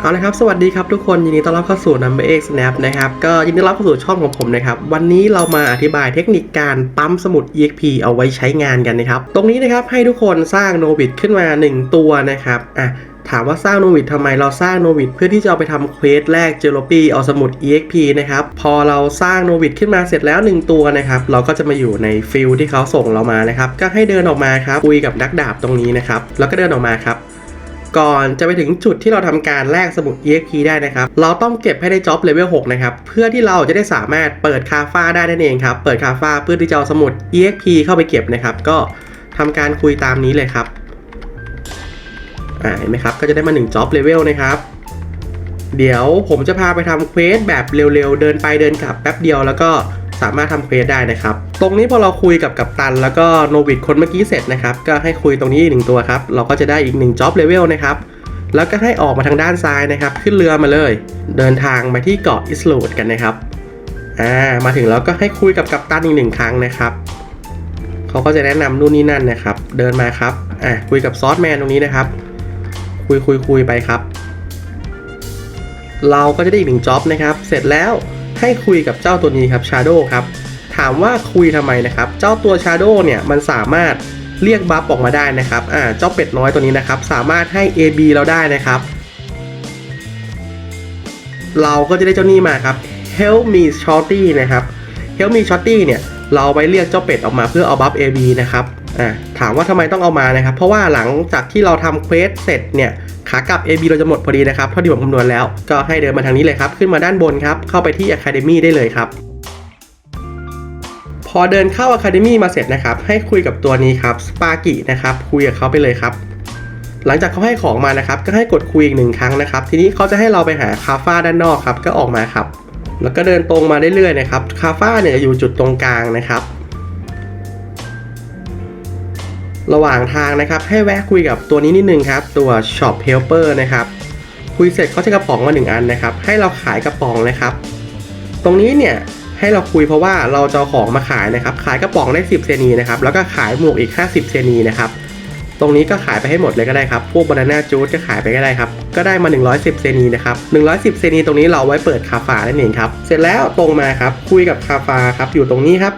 เอาละครับ สวัสดีครับทุกคนยินดีต้อนรับเข้าสู่ Number X Snap นะครับก็ยินดีต้อนรับเข้าสู่ช่องของผมนะครับวันนี้เรามาอธิบายเทคนิคการปั๊มสมุด EXP เอาไว้ใช้งานกันนะครับ ตรงนี้นะครับให้ทุกคนสร้างโนวิดขึ้นมา 1 ตัวนะครับอะถามว่าสร้างโนวิดทำไมเราสร้างโนวิดเพื่อที่จะเอาไปทำเควสแรกเจโลปีเอาสมุด EXP นะครับ พอเราสร้างโนวิดขึ้นมาเสร็จแล้ว 1 ตัวนะครับ เราก็จะมาอยู่ในฟิลที่เขาส่งเรามานะครับ ก็ให้เดินออกมาครับ คุยกับนักดาบตรงนี้นะครับ แล้วก็เดินออกมาครับ ก่อนจะไปถึงจุดที่เราทำการแลกสมุด EXP ได้นะครับ เราต้องเก็บให้ได้จ็อบเลเวล6นะครับ เพื่อที่เราจะได้สามารถเปิดคาฟ้าได้นั่นเองครับ เปิดคาฟ้าเพื่อที่จะเอาสมุด EXP เข้าไปเก็บนะครับ ก็ทำการคุยตามนี้เลยครับ อ่า เห็นไหมครับ ก็จะได้มา1จ็อบเลเวลนะครับ เดี๋ยวผมจะพาไปทำเควสแบบเร็วๆ เดินไปเดินกลับแป๊บเดียวแล้วก็ สามารถทำเควสได้นะครับ ตรงนี้พอเราคุยกับกัปตัน แล้วก็โนวิดคนเมื่อกี้เสร็จนะครับ ก็ให้คุยตรงนี้อีกหนึ่งตัวครับ เราก็จะได้อีก1จ็อบเลเวลนะครับ แล้วก็ให้ออกมาทางด้านซ้ายนะครับ ขึ้นเรือมาเลย เดินทางมาที่เกาะอิสโลดกันนะครับ อ่า มาถึงแล้วก็ให้คุยกับกัปตันอีกหนึ่งครั้งนะครับ เขาก็จะแนะนำนู่นนี่นั่นนะครับ เดินมาครับ อ่าคุยกับซอสแมนตรงนี้นะครับ คุยคุยคุยไปครับ เราก็จะได้อีกหนึ่งจ็อบนะครับ เสร็จแล้ว ให้คุยกับเจ้าตัวนี้ครับ Shadow ครับ ถามว่าคุยทำไมนะครับ เจ้าตัว Shadow เนี่ยมันสามารถเรียกบัฟออกมาได้นะครับ อ่า เจ้าเป็ดน้อยตัวนี้นะครับ สามารถให้ AB เราได้นะครับเราก็จะได้เจ้านี้มาครับ Help me shorty นะครับ Help me shorty เนี่ย เราเอาไปเรียกเจ้าเป็ดออกมาเพื่อเอาบัฟ AB นะครับ อ่าถามว่าทำไมต้องเอามานะครับ เพราะว่าหลังจากที่เราทำเควสเสร็จเนี่ยขากลับ AB เราจะหมดพอดีนะครับเท่าที่ผมคำนวณแล้ว ก็ให้เดินมาทางนี้เลยครับ ขึ้นมาด้านบนครับ เข้าไปที่ Academy ได้เลยครับ พอเดินเข้า Academy มาเสร็จนะครับ ให้คุยกับตัวนี้ครับ Sparky นะครับ คุยกับเขาไปเลยครับ หลังจากเขาให้ของมานะครับ ก็ให้กดคุยอีกหนึ่งครั้งนะครับ ทีนี้เขาจะให้เราไปหาคาฟ้าด้านนอกครับ ก็ออกมาครับ แล้วก็เดินตรงมาเรื่อยๆนะครับ คาฟ้าเนี่ยอยู่จุดตรงกลางนะครับ ระหว่างทางนะครับ ให้แวะคุยกับตัวนี้นิดนึงครับ ตัว Shop Helper นะครับ คุยเสร็จเขาจะกระป๋องมาหนึ่งอันนะครับ ให้เราขายกระป๋องนะครับ ตรงนี้เนี่ยให้เราคุยเพราะว่าเราจะของมาขายนะครับ ขายกระป๋องได้ 10 เซนีนะครับ แล้วก็ขายหมวกอีก 50 เซนีนะครับ ตรงนี้ก็ขายไปให้หมดเลยก็ได้ครับ พวกบานาน่าจูดก็ขายไปก็ได้ครับ ก็ได้มา 110 เซนีนะครับ 110 เซนีตรงนี้เราไว้เปิดคาฟานั่นเองครับ เสร็จแล้วตรงมาครับ คุยกับคาฟาครับ อยู่ตรงนี้ครับ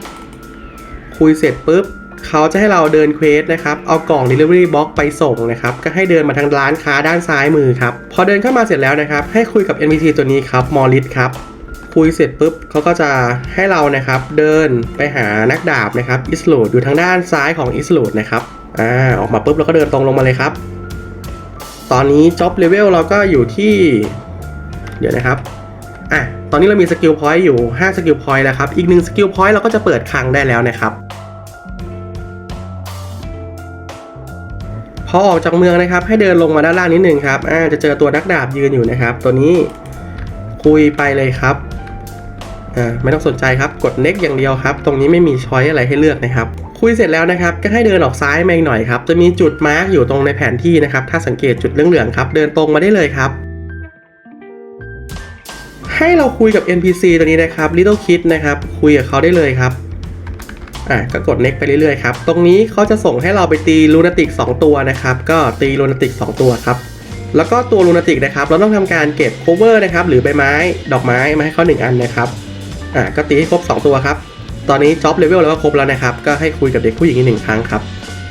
คุยเสร็จปุ๊บ เขาจะให้เราเดินเควสนะครับ เอากล่อง Delivery Box ไปส่งนะครับ ก็ให้เดินมาทางร้านค้าด้านซ้ายมือครับ พอเดินเข้ามาเสร็จแล้วนะครับ ให้คุยกับ NPC ตัวนี้ครับ มอริสครับ คุยเสร็จปุ๊บเขาก็จะให้เรานะครับ เดินไปหานักดาบนะครับอิสโลดอยู่ทางด้านซ้ายของอิสโลดนะครับ อ่า ออกมาปุ๊บเราก็เดินตรงลงมาเลยครับ ตอนนี้จ็อบเลเวลเราก็อยู่ที่ เดี๋ยวนะครับ อะ ตอนนี้เรามีสกิลพอยต์อยู่5สกิลพอยต์แล้วครับ อีกหนึ่งสกิลพอยต์เราก็จะเปิดคลังได้แล้วนะครับ พอออกจากเมืองนะครับ ให้เดินลงมาด้านล่างนิดหนึ่งครับอ่าจะเจอตัวนักดาบยืนอยู่นะครับ ตัวนี้คุยไปเลยครับอ่าไม่ต้องสนใจครับกด next อย่างเดียวครับ ตรงนี้ไม่มีช้อยอะไรให้เลือกนะครับ คุยเสร็จแล้วนะครับ ก็ให้เดินออกซ้ายมาอีกหน่อยครับจะมีจุดมาร์กอยู่ตรงในแผนที่นะครับ ถ้าสังเกตจุดเหลืองๆครับ เดินตรงมาได้เลยครับให้เราคุยกับ NPC ตัวนี้นะครับ Little Kid นะครับ คุยกับเขาได้เลยครับ อะก็กด next ไปเรื่อยๆครับ ตรงนี้เขาจะส่งให้เราไปตีลูนาติก 2 ตัวนะครับ ก็ตีลูนาติก 2 ตัวครับ แล้วก็ตัวลูนาติกนะครับ เราต้องทำการเก็บ cover นะครับ หรือใบไม้ ดอกไม้มาให้เขา1อันนะครับ อะก็ตีให้ครบ 2 ตัวครับ ตอนนี้จ็อบเลเวลเราก็ครบแล้วนะครับ ก็ให้คุยกับเด็กผู้หญิงอีกหนึ่งครั้งครับ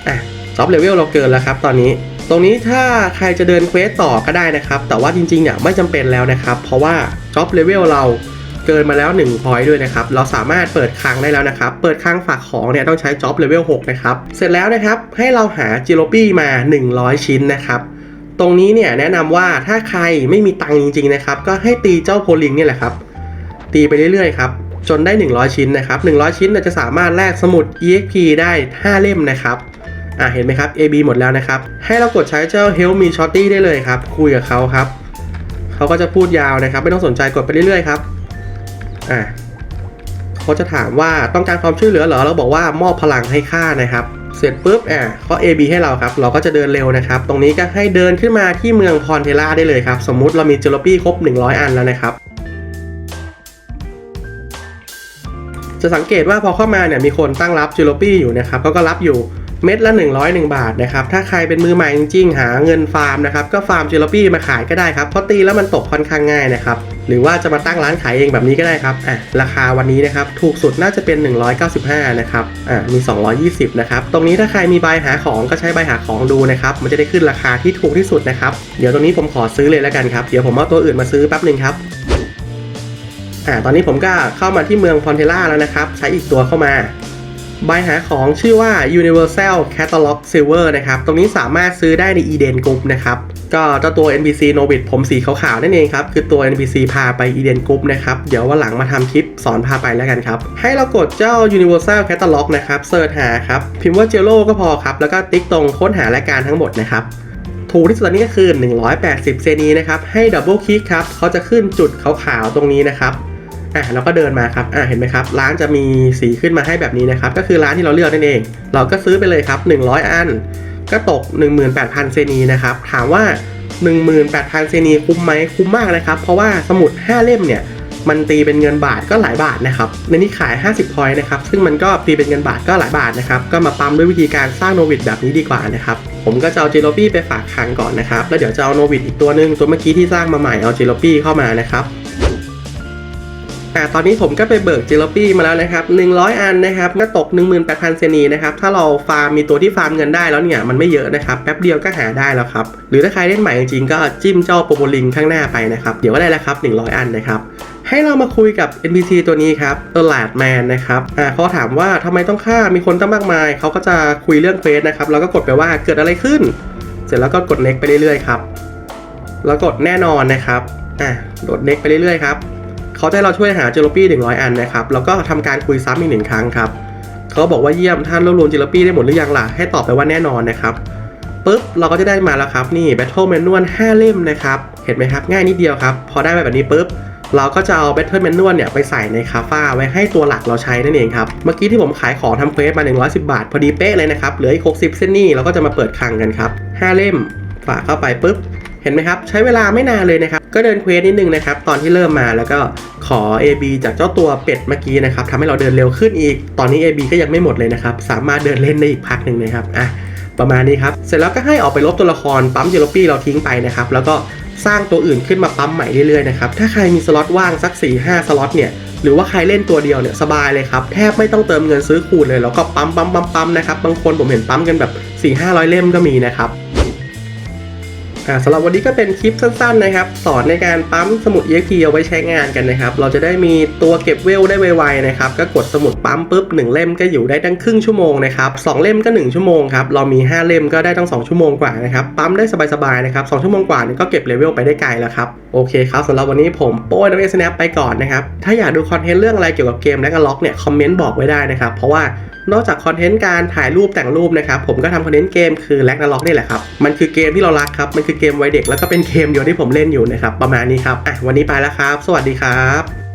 อะจ็อบเลเวลเราเกินแล้วครับ ตอนนี้ ตรงนี้ถ้าใครจะเดินเควสต่อก็ได้นะครับ แต่ว่าจริงๆเนี่ยไม่จำเป็นแล้วนะครับ เพราะว่าจ็อบเลเวลเรา เกินมาแล้ว1พอยต์ด้วยนะครับ เราสามารถเปิดคลังได้แล้วนะครับ เปิดคลังฝากของเนี่ยต้องใช้จ็อบเลเวล6นะครับ เสร็จแล้วนะครับให้เราหาจิโรปี้มา 100 ชิ้นนะครับตรงนี้เนี่ยแนะนำว่าถ้าใครไม่มีตังค์จริงๆนะครับ ก็ให้ตีเจ้าโพลิงเนี่ยแหละครับ ตีไปเรื่อยๆครับจนได้ 100 ชิ้นนะครับ100 ชิ้นเนี่ยจะสามารถแลกสมุด EXP ได้ 5 เล่มนะครับอ่าเห็นไหมครับ AB หมดแล้วนะครับ ให้เรากดใช้เจ้า Help Me Shorty ได้เลยครับ คุยกับเขาครับ เขาก็จะพูดยาวนะครับ ไม่ต้องสนใจกดไปเรื่อยๆครับ อ่าเขาจะถามว่าต้องการความช่วยเหลือเหรอเราบอกว่ามอบพลังให้ค่านะครับ เสร็จปุ๊บอ่าเขา AB ให้เราครับ เราก็จะเดินเร็วนะครับ ตรงนี้ก็ให้เดินขึ้นมาที่เมืองพรเทล่าได้เลยครับ สมมุติเรามีเจลปี้ครบ 100 อันแล้วนะครับจะสังเกตว่าพอเข้ามาเนี่ยมีคนตั้งรับจิโรปี้อยู่นะครับเขาก็รับอยู่ เม็ดละ 101 บาทนะครับ ถ้าใครเป็นมือใหม่จริงๆ หาเงินฟาร์มนะครับ ก็ฟาร์มเจลปี้มาขายก็ได้ครับ เพราะตีแล้วมันตกค่อนข้างง่ายนะครับ หรือว่าจะมาตั้งร้านขายเองแบบนี้ก็ได้ครับ อะ ราคาวันนี้นะครับ ถูกสุดน่าจะเป็น 195 นะครับ อะ มี 220 นะครับ ตรงนี้ถ้าใครมีใบหาของก็ใช้ใบหาของดูนะครับ มันจะได้ขึ้นราคาที่ถูกที่สุดนะครับ เดี๋ยวตรงนี้ผมขอซื้อเลยแล้วกันครับ เดี๋ยวผมเอาตัวอื่นมาซื้อแป๊บหนึ่งครับอ่าตอนนี้ผมก็เข้ามาที่เมืองฟอนเทล่าแล้วนะครับ ใช้อีกตัวเข้ามา ใบหาของชื่อว่า Universal Catalog Silver นะครับ ตรงนี้สามารถซื้อได้ใน Eden Group นะครับ ก็เจ้าตัว NPC Nobit ผมสีขาวๆนั่นเองครับ คือตัว NPC พาไป Eden Group นะครับ เดี๋ยววันหลังมาทำคลิปสอนพาไปแล้วกันครับ ให้เรากดเจ้า Universal Catalog นะครับเสิร์ชหาครับ พิมพ์ว่า Jello ก็พอครับ แล้วก็ติ๊กตรงค้นหารายการทั้งหมดนะครับถูกที่สุดตอนนี้ก็คือ 180 เซนีนะครับ ให้ดับเบิลคลิกครับ เขาจะขึ้นจุดขาวๆตรงนี้นะครับ อะเราก็เดินมาครับอะเห็นไหมครับ ร้านจะมีสีขึ้นมาให้แบบนี้นะครับ ก็คือร้านที่เราเลือกนั่นเอง เราก็ซื้อไปเลยครับ 100 อัน ก็ตก 18,000 เซนีนะครับ ถามว่า 18,000 เซนีคุ้มไหมคุ้มมากนะครับ เพราะว่าสมุด 5 เล่มเนี่ย มันตีเป็นเงินบาทก็หลายบาทนะครับ ในนี้ขาย 50พอยต์นะครับ ซึ่งมันก็ตีเป็นเงินบาทก็หลายบาทนะครับ ก็มาปั๊มด้วยวิธีการสร้างโนวิดแบบนี้ดีกว่านะครับ ผมก็จะเอาเจโลปี้ไปฝากคังก่อนนะครับ แล้วเดี๋ยวจะเอาโนวิดอีกตัวหนึ่งตัวเมื่อกี้ที่สร้างมาใหม่เอาเจโลปี้เข้ามานะครับ อ่าตอนนี้ผมก็ไปเบิกเจลปี้มาแล้วนะครับ 100 อันนะครับก็ตก 18,000เซนีนะครับ ถ้าเราฟาร์มมีตัวที่ฟาร์มเงินได้แล้วเนี่ยมันไม่เยอะนะครับ แป๊บเดียวก็หาได้แล้วครับ หรือถ้าใครเล่นใหม่จริงๆก็จิ้มเจ้าโปรโมลิงข้างหน้าไปนะครับ เดี๋ยวก็ได้แล้วครับ 100 อันนะครับให้เรามาคุยกับ NPC ตัวนี้ครับตลาดแมนนะครับอ่าเขาถามว่าทำไมต้องฆ่ามีคนตั้งมากมาย เขาก็จะคุยเรื่องเฟสนะครับเราก็กดไปว่าเกิดอะไรขึ้น เสร็จแล้วก็กด next ไปเรื่อยๆครับ แล้วกดแน่นอนนะครับ อะกด next ไปเรื่อยๆครับ เขาจะให้เราช่วยหาเจลปี้100อันนะครับ แล้วก็ทำการคุยซ้ำอีกหนึ่งครั้งครับเขาบอกว่าเยี่ยมท่านรวบรวมเจลปี้ได้หมดหรือยังล่ะ ให้ตอบไปว่าแน่นอนนะครับปุ๊บเราก็จะได้มาแล้วครับนี่ Battle Manual 5 เล่มนะครับ เห็นไหมครับ ง่ายนิดเดียวครับ พอได้แบบนี้ปุ๊บเราก็จะเอา Battle Manual เนี่ยไปใส่ในคาฟ้าไว้ให้ตัวหลักเราใช้นั่นเองครับ เมื่อกี้ที่ผมขายของทำเควสมา 110 บาท พอดีเป๊ะเลยนะครับ เหลืออีก 60 เส้นนี่เราก็จะมาเปิดคลังกันครับ 5 เล่มฝากเข้าไปปุ๊บ เห็นไหมครับ ใช้เวลาไม่นานเลยนะครับ ก็เดินเควสนิดนึงนะครับ ตอนที่เริ่มมาแล้วก็ขอ AB จากเจ้าตัวเป็ดเมื่อกี้นะครับทำให้เราเดินเร็วขึ้นอีก ตอนนี้ AB ก็ยังไม่หมดเลยนะครับ สามารถเดินเล่นได้อีกพักหนึ่งนะครับอะประมาณนี้ครับ เสร็จแล้วก็ให้ออกไปลบตัวละครปั๊มเจลปี้เราทิ้งไปนะครับ แล้วก็สร้างตัวอื่นขึ้นมาปั๊มใหม่เรื่อยๆนะครับ ถ้าใครมีสล็อตว่างสัก 4-5 สล็อตเนี่ย หรือว่าใครเล่นตัวเดียวเนี่ยสบายเลยครับ แทบไม่ต้องเติมเงินซื้อคูณเลย แล้วก็ปั๊มปั๊มปั๊มปั๊มนะครับ บางคนผมเห็นปั๊มกันแบบ 4-500 เล่มก็มีนะครับ สำหรับวันนี้ก็เป็นคลิปสั้นๆนะครับ สอนในการปั๊มสมุด EXP เอาไว้ใช้งานกันนะครับ เราจะได้มีตัวเก็บเวลได้ไวๆนะครับ ก็กดสมุดปั๊มปุ๊บ1เล่มก็อยู่ได้ตั้งครึ่งชั่วโมงนะครับสองเล่มก็ 1 ชั่วโมงครับ เรามี 5 เล่มก็ได้ตั้ง 2 ชั่วโมงกว่านะครับ ปั๊มได้สบายๆนะครับ 2 ชั่วโมงกว่านี่ก็เก็บเลเวลไปได้ไกลแล้วครับ โอเคครับสำหรับวันนี้ผมโป้ยนักเอสแนปไปก่อนนะครับ ถ้าอยากดูคอนเทนต์เรื่องอะไรเกี่ยวกับเกมและก็ล็อกเนี่ยคอมเมนต์บอกไว้ได้นะครับ เพราะว่านอกจากคอนเทนต์การถ่ายรูปแต่งรูปนะครับผมก็ทำคอนเทนต์เกมคือแลกนาล็อกนี่แหละครับมันคือเกมที่เรารักครับมันคือเกมวัยเด็กแล้วก็เป็นเกมเดียวที่ผมเล่นอยู่นะครับ ประมาณนี้ครับอะวันนี้ไปแล้วครับ สวัสดีครับ